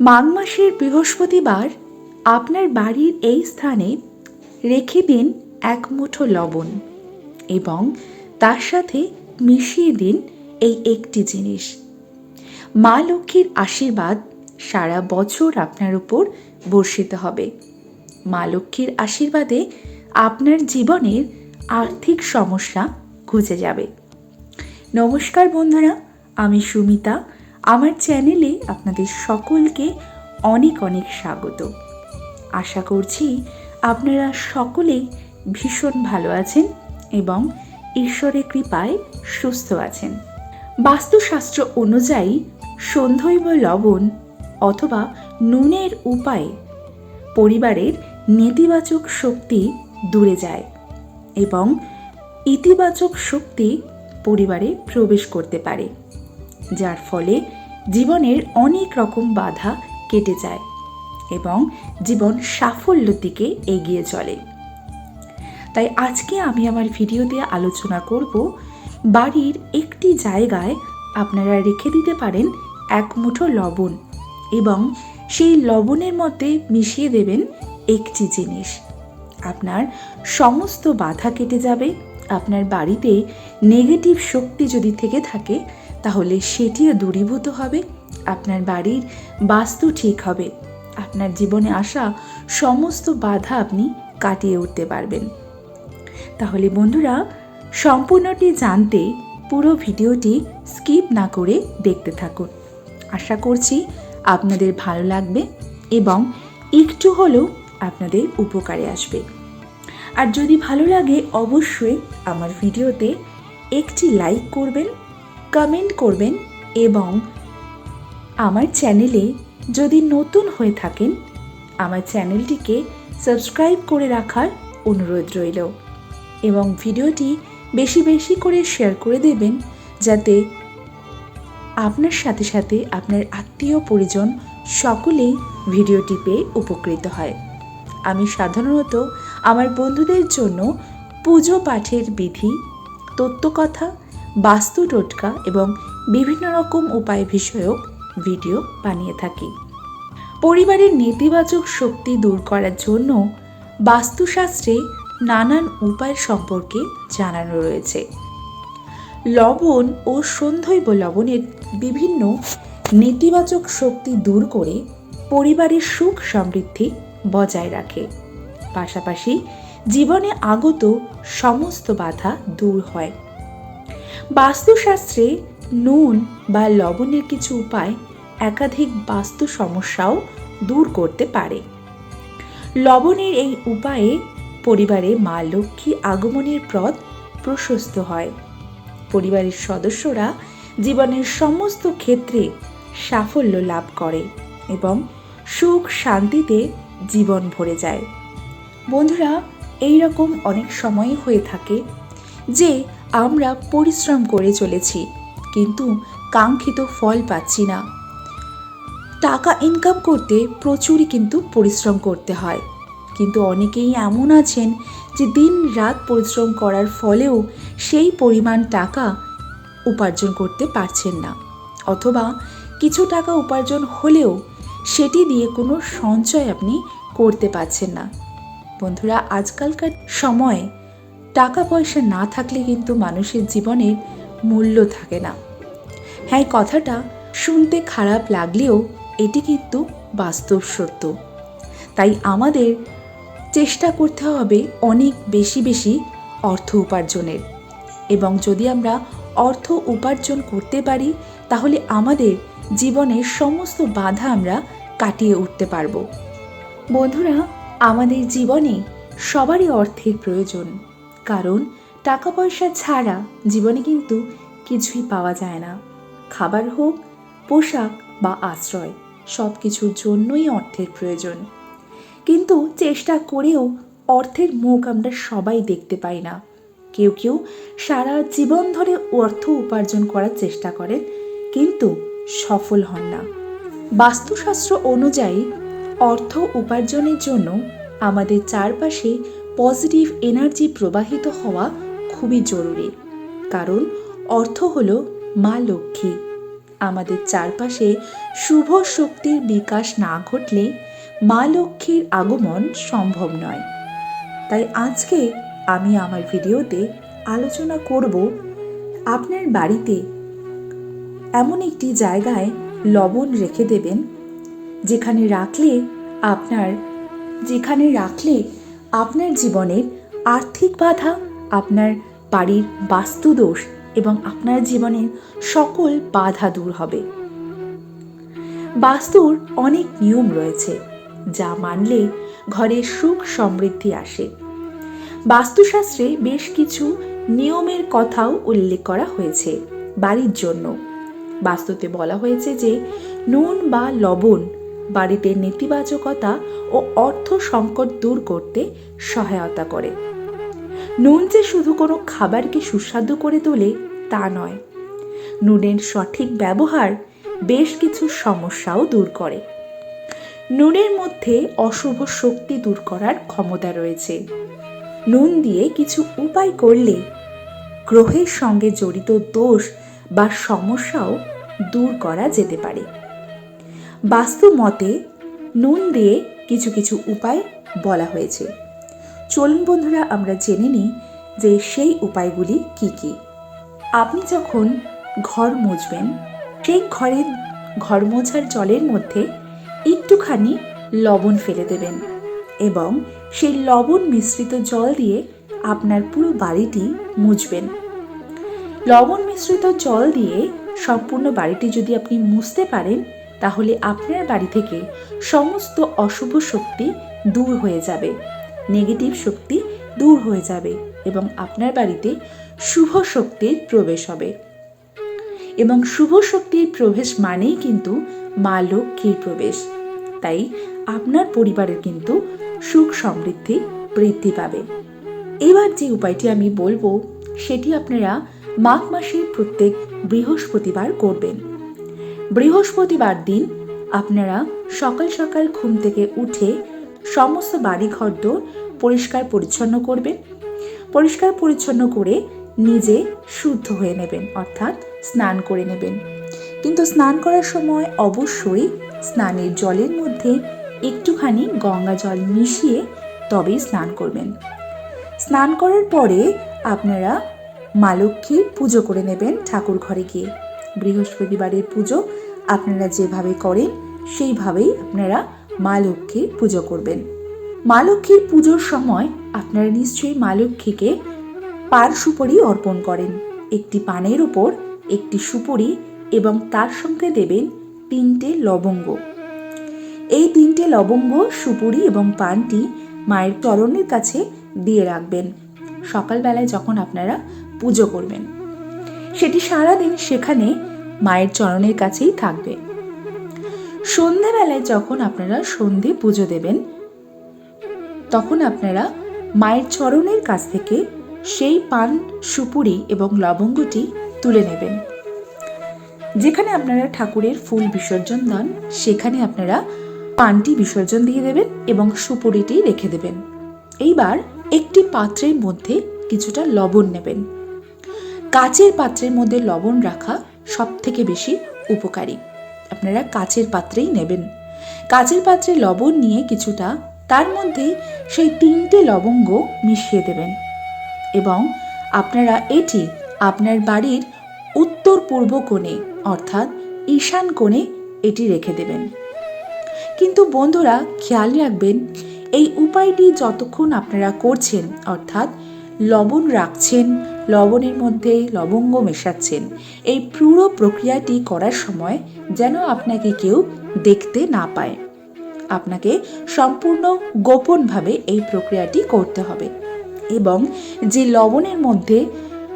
মাঘ মাসের বৃহস্পতিবার আপনার বাড়ির এই স্থানে রেখে দিন এক মুঠো লবণ এবং তার সাথে মিশিয়ে দিন এই একটি জিনিস। মা লক্ষ্মীর আশীর্বাদ সারা বছর আপনার উপর বর্ষিত হবে। মা লক্ষ্মীর আশীর্বাদে আপনার জীবনের আর্থিক সমস্যা ঘুচে যাবে। নমস্কার বন্ধুরা, আমি সুমিতা। আমার চ্যানেলে আপনাদের সকলকে অনেক অনেক স্বাগত। আশা করছি আপনারা সকলেই ভীষণ ভালো আছেন এবং ঈশ্বরের কৃপায় সুস্থ আছেন। বাস্তুশাস্ত্র অনুযায়ী সন্ধৈব লবণ অথবা নুনের উপায়ে পরিবারের নেতিবাচক শক্তি দূরে যায় এবং ইতিবাচক শক্তি পরিবারে প্রবেশ করতে পারে। যার ফলে জীবনের অনেক রকম বাধা কেটে যায় এবং জীবন সাফল্যের দিকে এগিয়ে চলে। তাই আজকে আমি আমার ভিডিওতে আলোচনা করব, বাড়ির একটি জায়গায় আপনারা রেখে দিতে পারেন এক মুঠো লবণ এবং সেই লবণের মধ্যে মিশিয়ে দেবেন একটি জিনিস। আপনার সমস্ত বাধা কেটে যাবে আপনার বাড়িতে নেগেটিভ শক্তি যদি থেকে থাকে, তাহলে সেটিও দূরীভূত হবে, আপনার বাড়ির বাস্তু ঠিক হবে, আপনার জীবনে আসা সমস্ত বাধা আপনি কাটিয়ে উঠতে পারবেন। তাহলে বন্ধুরা, সম্পূর্ণটি জানতে পুরো ভিডিওটি স্কিপ না করে দেখতে থাকুন। আশা করছি আপনাদের ভালো লাগবে এবং একটু হলেও আপনাদের উপকারে আসবে। আর যদি ভালো লাগে, অবশ্যই আমার ভিডিওতে একটি লাইক করবেন কমেন্ট করবেন এবং আমার চ্যানেলে যদি নতুন হয়ে থাকেন, আমার চ্যানেলটিকে সাবস্ক্রাইব করে রাখার অনুরোধ রইল এবং ভিডিওটি বেশি বেশি করে শেয়ার করে দেবেন যাতে আপনার সাথে সাথে আপনার আত্মীয় পরিজন সকলেই ভিডিওটি পেয়ে উপকৃত হয়। আমি সাধারণত আমার বন্ধুদের জন্য পুজো পাঠের বিধি, তত্ত্বকথা, বাস্তু টোটকা এবং বিভিন্ন রকম উপায় বিষয়ক ভিডিও বানিয়ে থাকি। পরিবারের নেতিবাচক শক্তি দূর করার জন্য বাস্তুশাস্ত্রে নানান উপায় সম্পর্কে জানানো রয়েছে। লবণ ও সন্ধৈব লবণের বিভিন্ন নেতিবাচক শক্তি দূর করে পরিবারের সুখ সমৃদ্ধি বজায় রাখে। পাশাপাশি জীবনে আগত সমস্ত বাধা দূর হয়। বাস্তুশাস্ত্রে নুন বা লবণের কিছু উপায় একাধিক বাস্তু সমস্যাও দূর করতে পারে। লবণের এই উপায়ে পরিবারে মা লক্ষ্মী আগমনের পথ প্রশস্ত হয়। পরিবারের সদস্যরা জীবনের সমস্ত ক্ষেত্রে সাফল্য লাভ করে এবং সুখ শান্তিতে জীবন ভরে যায়। বন্ধুরা এই রকম অনেক সময় হয়ে থাকে যে আমরা পরিশ্রম করে চলেছি, কিন্তু কাঙ্ক্ষিত ফল পাচ্ছি না। টাকা ইনকাম করতে প্রচুরই কিন্তু পরিশ্রম করতে হয়। কিন্তু অনেকেই এমন আছেন যে দিন রাত পরিশ্রম করার ফলেও সেই পরিমাণ টাকা উপার্জন করতে পারছেন না। অথবা কিছু টাকা উপার্জন হলেও সেটি দিয়ে কোনো সঞ্চয় আপনি করতে পারছেন না। বন্ধুরা, আজকালকার সময়ে টাকা পয়সা না থাকলে কিন্তু মানুষের জীবনের মূল্য থাকে না। হ্যাঁ কথাটা শুনতে খারাপ লাগলেও এটি কিন্তু বাস্তব সত্য। তাই আমাদের চেষ্টা করতে হবে অনেক বেশি বেশি অর্থ উপার্জনের। এবং যদি আমরা অর্থ উপার্জন করতে পারি, তাহলে আমাদের জীবনের সমস্ত বাধা আমরা কাটিয়ে উঠতে পারব। বন্ধুরা, আমাদের জীবনে সবারই অর্থের প্রয়োজন। কারণ টাকা পয়সা ছাড়া জীবনে কিন্তু কিছুই পাওয়া যায় না। খাবার হোক, পোশাক বা আশ্রয় সব কিছুর জন্যই অর্থের প্রয়োজন। কিন্তু চেষ্টা করেও অর্থের মুখ আমরা সবাই দেখতে পাই না। কেউ কেউ সারা জীবন ধরে অর্থ উপার্জন করার চেষ্টা করেন, কিন্তু সফল হন না। বাস্তুশাস্ত্র অনুযায়ী অর্থ উপার্জনের জন্য আমাদের চারপাশে পজিটিভ এনার্জি প্রবাহিত হওয়া খুবই জরুরি। কারণ অর্থ হলো মা লক্ষ্মী। আমাদের চারপাশে শুভ শক্তির বিকাশ না ঘটলে মা লক্ষ্মীর আগমন সম্ভব নয়। তাই আজকে আমি আমার ভিডিওতে আলোচনা করব আপনার বাড়িতে এমন একটি জায়গায় লবণ রেখে দেবেন। যেখানে রাখলে আপনার, যেখানে রাখলে আপনার জীবনের আর্থিক বাধা, আপনার বাড়ির বাস্তুদোষ এবং আপনার জীবনের সকল বাধা দূর হবে। বাস্তুর অনেক নিয়ম রয়েছে, যা মানলে ঘরে সুখ সমৃদ্ধি আসে। বাস্তুশাস্ত্রে বেশ কিছু নিয়মের কথাও উল্লেখ করা হয়েছে বাড়ির জন্য। বাস্তুতে বলা হয়েছে যে নুন বা লবণ বাড়িতে নেতিবাচকতা ও অর্থ সংকট দূর করতে সহায়তা করে। নুন যে শুধু কোনো খাবারকে সুস্বাদু করে তোলে তা নয়, নুনের সঠিক ব্যবহার বেশ কিছু সমস্যাও দূর করে। নুনের মধ্যে অশুভ শক্তি দূর করার ক্ষমতা রয়েছে। নুন দিয়ে কিছু উপায় করলে গ্রহের সঙ্গে জড়িত দোষ বা সমস্যাও দূর করা যেতে পারে। বাস্তু মতে নুন দিয়ে কিছু কিছু উপায় বলা হয়েছে। চলুন বন্ধুরা, আমরা জেনে নিই যে সেই উপায়গুলি কি কি। আপনি যখন ঘর মুছবেন, সেই ঘরের ঘর মোছার জলের মধ্যে একটুখানি লবণ ফেলে দেবেন এবং সেই লবণ মিশ্রিত জল দিয়ে আপনার পুরো বাড়িটি মুছবেন। লবণ মিশ্রিত জল দিয়ে সম্পূর্ণ বাড়িটি যদি আপনি মুছতে পারেন, তাহলে আপনার বাড়ি থেকে সমস্ত অশুভ শক্তি দূর হয়ে যাবে। নেগেটিভ শক্তি দূর হয়ে যাবে এবং আপনার বাড়িতে শুভ শক্তির প্রবেশ হবে। এবং শুভ শক্তির প্রবেশ মানেই কিন্তু মা লক্ষ্মীর প্রবেশ। তাই আপনার পরিবারের কিন্তু সুখ সমৃদ্ধি বৃদ্ধি পাবে। এবার যে উপায়টি আমি বলব, সেটি আপনারা মাঘ মাসের প্রত্যেক বৃহস্পতিবার করবেন। বৃহস্পতিবার দিন আপনারা সকাল সকাল ঘুম থেকে উঠে সমস্ত বাড়ি ঘরদোর পরিষ্কার পরিচ্ছন্ন করবেন। পরিষ্কার পরিচ্ছন্ন করে নিজে শুদ্ধ হয়ে নেবেন, অর্থাৎ স্নান করে নেবেন। কিন্তু স্নান করার সময় অবশ্যই স্নানের জলের মধ্যে একটুখানি গঙ্গা জল মিশিয়ে তবেই স্নান করবেন। স্নান করার পরে আপনারা মা লক্ষ্মীর পুজো করে নেবেন ঠাকুর ঘরে গিয়ে। বৃহস্পতিবারের পুজো আপনারা যেভাবে করেন, সেইভাবেই আপনারা মা লক্ষ্মীর পুজো করবেন। মা লক্ষ্মীর পুজোর সময় আপনারা নিশ্চয়ই মা লক্ষ্মীকে পান সুপারি অর্পণ করেন। একটি পানের ওপর একটি সুপুরি এবং তার সঙ্গে দেবেন তিনটে লবঙ্গ। এই তিনটে লবঙ্গ, সুপুরি এবং পানটি মায়ের চরণের কাছে দিয়ে রাখবেন। সকালবেলায় যখন আপনারা পুজো করবেন। সেটি সারাদিন সেখানে মায়ের চরণের কাছেই থাকবে। সন্ধেবেলায় যখন আপনারা সন্ধে পুজো দেবেন, তখন আপনারা মায়ের চরণের কাছ থেকে সেই পান, সুপুরি এবং লবঙ্গটি তুলে নেবেন। যেখানে আপনারা ঠাকুরের ফুল বিসর্জন দেন, সেখানে আপনারা পানটি বিসর্জন দিয়ে দেবেন এবং সুপুরিটি রেখে দেবেন। এইবার একটি পাত্রের মধ্যে কিছুটা লবণ নেবেন। কাচের পাত্রের মধ্যে লবণ রাখা সব থেকে বেশি উপকারী। আপনারা কাচের পাত্রেই নেবেন। কাচের পাত্রে লবণ নিয়ে কিছুটা তার মধ্যে সেই তিনটে লবঙ্গ মিশিয়ে দেবেন এবং আপনারা এটি আপনার বাড়ির উত্তর পূর্ব কোণে অর্থাৎ ঈশান কোণে এটি রেখে দেবেন। কিন্তু বন্ধুরা, খেয়াল রাখবেন, এই উপায়টি যতক্ষণ আপনারা করছেন, অর্থাৎ লবণ রাখছেন, লবণের মধ্যে লবঙ্গ মেশাচ্ছেন। এই পুরো প্রক্রিয়াটি করার সময় যেন আপনাকে কেউ দেখতে না পায়। আপনাকে সম্পূর্ণ গোপনভাবে এই প্রক্রিয়াটি করতে হবে এবং যে লবণের মধ্যে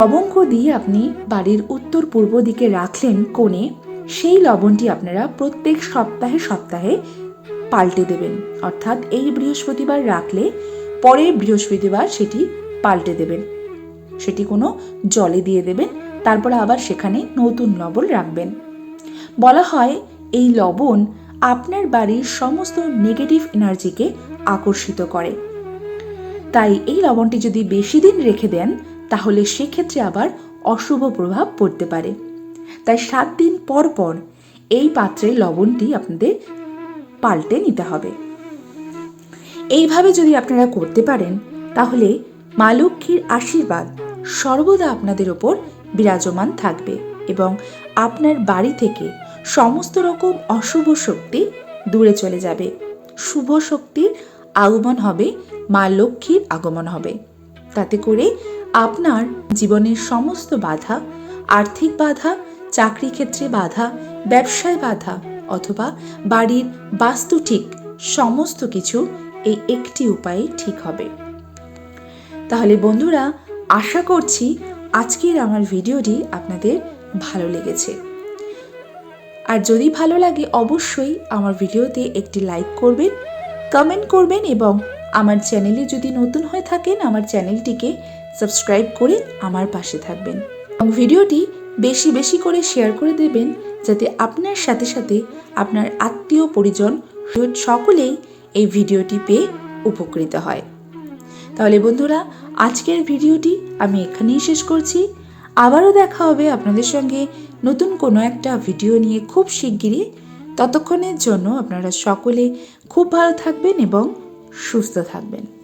লবঙ্গ দিয়ে আপনি বাড়ির উত্তর পূর্ব দিকে রাখলেন কোণে, সেই লবণটি আপনারা প্রত্যেক সপ্তাহে সপ্তাহে পাল্টে দেবেন। অর্থাৎ এই বৃহস্পতিবার রাখলে পরের বৃহস্পতিবার সেটি পাল্টে দেবেন। সেটি কোনো জলে দিয়ে দেবেন, তারপরে আবার সেখানে নতুন লবণ রাখবেন। বলা হয়, এই লবণ আপনার বাড়ির সমস্ত নেগেটিভ এনার্জিকে আকর্ষিত করে। তাই এই লবণটি যদি বেশি দিন রেখে দেন, তাহলে সেক্ষেত্রে আবার অশুভ প্রভাব পড়তে পারে। তাই সাত দিন পর পর এই পাত্রের লবণটি আপনাদের পাল্টে নিতে হবে। এইভাবে যদি আপনারা করতে পারেন, তাহলে মা লক্ষ্মীর আশীর্বাদ সর্বদা আপনাদের ওপর বিরাজমান থাকবে এবং আপনার বাড়ি থেকে সমস্ত রকম অশুভ শক্তি দূরে চলে যাবে। শুভ শক্তির আগমন হবে, মা লক্ষ্মীর আগমন হবে। তাতে করে আপনার জীবনের সমস্ত বাধা, আর্থিক বাধা, চাকরি ক্ষেত্রে বাধা, ব্যবসায় বাধা অথবা বাড়ির বাস্তু ঠিক সমস্ত কিছু এই একটি উপায়ে ঠিক হবে। তাহলে বন্ধুরা, আশা করছি আজকের আমার ভিডিওটি আপনাদের ভালো লেগেছে। আর যদি ভালো লাগে, অবশ্যই আমার ভিডিওতে একটি লাইক করবেন, কমেন্ট করবেন এবং আমার চ্যানেলে যদি নতুন হয়ে থাকেন, আমার চ্যানেলটিকে সাবস্ক্রাইব করে আমার পাশে থাকবেন। এবং ভিডিওটি বেশি বেশি করে শেয়ার করে দেবেন, যাতে আপনার সাথে সাথে আপনার আত্মীয় পরিজন সকলেই এই ভিডিওটি পেয়ে উপকৃত হয়। তাহলে বন্ধুরা, আজকের ভিডিওটি আমি এখানেই শেষ করছি। আবারও দেখা হবে আপনাদের সঙ্গে নতুন কোনো একটা ভিডিও নিয়ে খুব শিগগিরই। ততক্ষণের জন্য আপনারা সকলে খুব ভালো থাকবেন এবং সুস্থ থাকবেন।